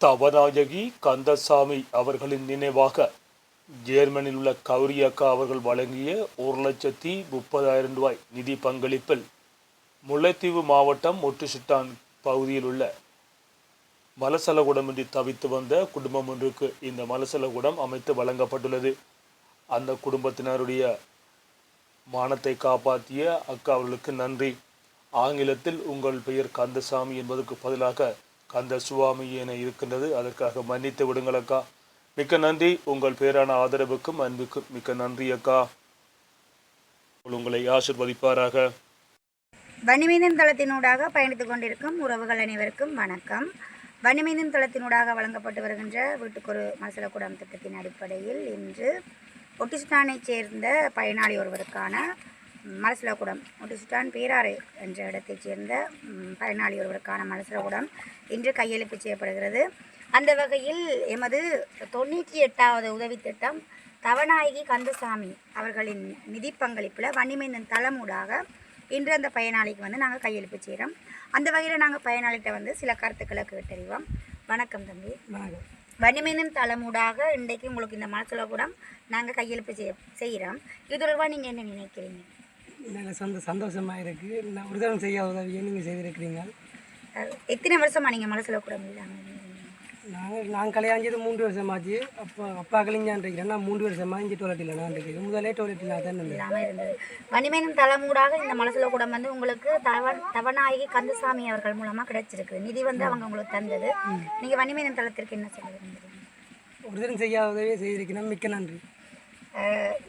தவநாயகி கந்தசாமி அவர்களின் நினைவாக ஜேர்மனியில் உள்ள கௌரி அக்கா அவர்கள் வழங்கிய ஒரு லட்சத்தி முப்பதாயிரம் ரூபாய் நிதி பங்களிப்பில் முல்லைத்தீவு மாவட்டம் ஒட்டுசிட்டான் பகுதியில் உள்ள மலசலகுடமின்றி தவித்து வந்த குடும்பம் ஒன்றுக்கு இந்த மலசலகுடம் அமைத்து வழங்கப்பட்டுள்ளது. அந்த குடும்பத்தினருடைய மானத்தை காப்பாற்றிய அக்கா அவர்களுக்கு நன்றி. ஆங்கிலத்தில் உங்கள் பெயர் கந்தசாமி என்பதற்கு பதிலாக கந்த சுவாமி என இருக்கின்றது. அதற்காக மன்னித்து விடுங்கள் அக்கா. மிக்க நன்றி. உங்கள் பேரான ஆதரவுக்கும் அன்புக்கும் மிக்க நன்றி அக்கா. உங்களை ஆசிர்வதிப்பாராக. வன்னிமீதன் தளத்தினூடாக பயணித்துக் கொண்டிருக்கும் உறவுகள் அனைவருக்கும் வணக்கம். வன்னிமீதன் தளத்தினூடாக வழங்கப்பட்டு வருகின்ற வீட்டுக்கொரு மசலக்குடம் திட்டத்தின் அடிப்படையில் இன்று ஒட்டிசுட்டானைச் சேர்ந்த பயனாளி ஒருவருக்கான மலசலகுடம். ஒட்டிசுட்டான் பேராறு என்ற இடத்தைச் சேர்ந்த பயனாளி ஒருவருக்கான மலசலகுடம் இன்று கையெழுப்பு செய்யப்படுகிறது. அந்த வகையில் எமது தொண்ணூற்றி எட்டாவது உதவி திட்டம் தவநாயகி கந்தசாமி அவர்களின் நிதி பங்களிப்பில் வன்னிமேந்தன் தளமூடாக இன்று அந்த பயனாளிக்கு வந்து நாங்கள் கையெழுப்பு செய்கிறோம். அந்த வகையில் நாங்கள் பயனாளிகிட்ட வந்து சில கருத்துக்களை கேட்டறிவோம். வணக்கம் தம்பி. வணக்கம். வன்னிமேந்தன் தளமூடாக இன்றைக்கு உங்களுக்கு இந்த மனசுல கூட நாங்கள் கையெழுப்பு செய்ய செய்கிறோம். இது தொடர்பாக நீங்கள் என்ன நினைக்கிறீங்க? எனக்கு சொந்த சந்தோஷமாக இருக்குது நான் தரம் செய்யாத உதவியை நீங்கள் செய்திருக்கிறீங்க. எத்தனை வருஷமா நீங்கள் மனசுல கூட நாங்கள் நான் கல்யாணம் மூன்று வருஷமாச்சு. அப்போ அப்பா இருக்கிறேன் நான் மூன்று வருஷமாக இங்கே டோய்லெட்டில் நான் இருக்கிறேன். முதலே டோய்லெட்டில் தான் இருந்தது. வன்னிமேந்தன் தளமூடாக இந்த மனசுல கூட வந்து உங்களுக்கு தவ தவநாயகி கந்தசாமி அவர்கள் மூலமாக கிடைச்சிருக்கு. நிதி வந்து அவங்க உங்களுக்கு தந்தது. நீங்கள் வன்னிமேந்தன் தளத்திற்கு என்ன சொல்ல விரும்புகிறீங்க ஒரு தரம் செய்யாத உதவியை செய்திருக்கிறேன். மிக்க நன்றி.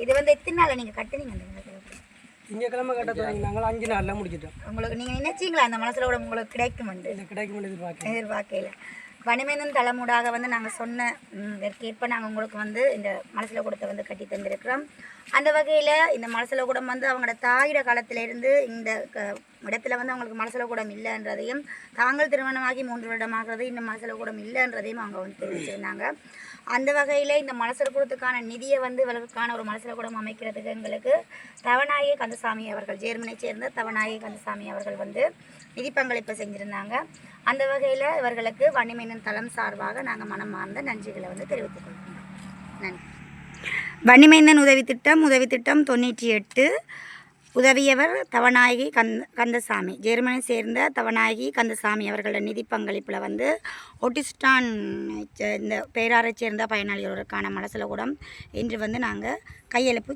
இது வந்து எத்தனை நாளில் நீங்கள் கட்டுனீங்க? திங்கக்கிழமை கட்ட தொடங்கி நாங்கள் அஞ்சு நாளில் முடிச்சிட்டோம். உங்களுக்கு நீங்கள் நினைச்சீங்களா? அந்த மனசுல கூட உங்களுக்கு கிடைக்கும் இல்லை கிடைக்கும் எதிர்பார்க்க எதிர்பார்க்கல. வனிமேந்தன் தலைமூடாக வந்து நாங்கள் சொன்ன ம், இதற்கேற்ப நாங்கள் உங்களுக்கு வந்து இந்த மனசில் கூடத்தை வந்து கட்டி தந்திருக்கிறோம். அந்த வகையில் இந்த மனசில் கூடம் வந்து அவங்களோட தாயிட காலத்திலிருந்து இந்த க- இடத்துல வந்து அவங்களுக்கு மனசில் கூடம் இல்லைன்றதையும் தாங்கள் திருமணமாகி மூன்று வருடமாகிறது இந்த மனசில் கூடம் இல்லைன்றதையும் அவங்க வந்து தெரிவிச்சிருந்தாங்க. அந்த வகையில் இந்த மனசில் கூடத்துக்கான நிதியை வந்து இவர்களுக்கான ஒரு மனசில் கூடம் அமைக்கிறதுக்கு எங்களுக்கு தவநாயக கந்தசாமி அவர்கள் ஜேர்மனை சேர்ந்த தவநாயகி கந்தசாமி அவர்கள் வந்து நிதி பங்களிப்பு செஞ்சுருந்தாங்க. அந்த வகையில் இவர்களுக்கு வன்னிமேனன் தளம் சார்பாக நாங்கள் மனமார்ந்த நன்றிகளை வந்து தெரிவித்துக் கொள்கிறோம். நன்றி. வன்னிமேந்தன் உதவி திட்டம் உதவி திட்டம் தொண்ணூற்றி எட்டு. உதவியவர் தவநாயகி கந்த கந்தசாமி. ஜெர்மனி சேர்ந்த தவநாயகி கந்தசாமி அவர்களோட நிதி பங்களிப்பில் வந்து ஒட்டிஸ்டான் இந்த பேராரை சேர்ந்த பயனாளிகளுக்கான மனசில் கூடம் இன்று வந்து நாங்கள் கையெழுப்பு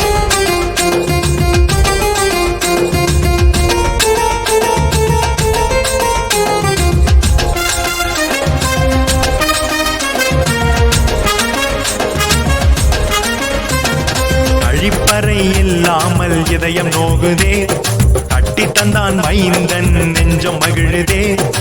அழிப்பறை இல்லாமல் இதயம் நோகுதே. கட்டி தந்தான் மைந்தன் நெஞ்சம் மகிழுதே.